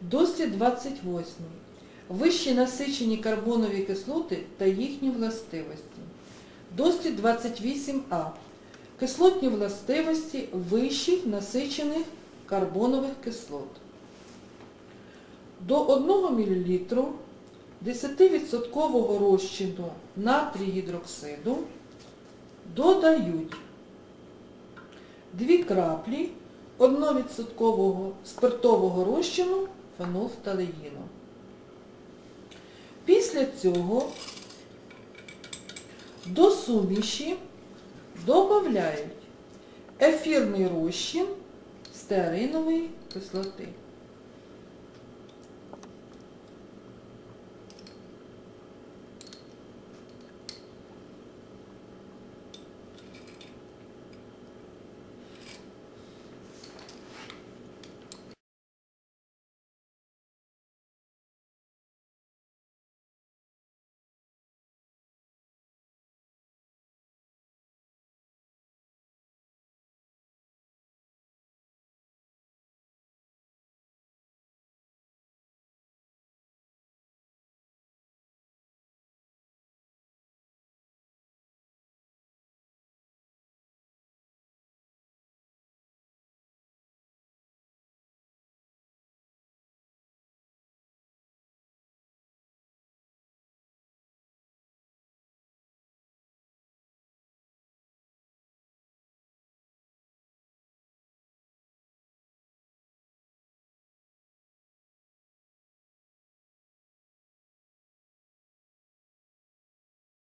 Дослід 28. Вищі насичені карбонові кислоти та їхні властивості. Дослід 28а. Кислотні властивості вищих насичених карбонових кислот. До 1 мл 10% розчину натрій-гідроксиду додають 2 краплі 1% спиртового розчину фенолфталеїну. Після цього до суміші додають ефірний розчин стеаринової кислоти.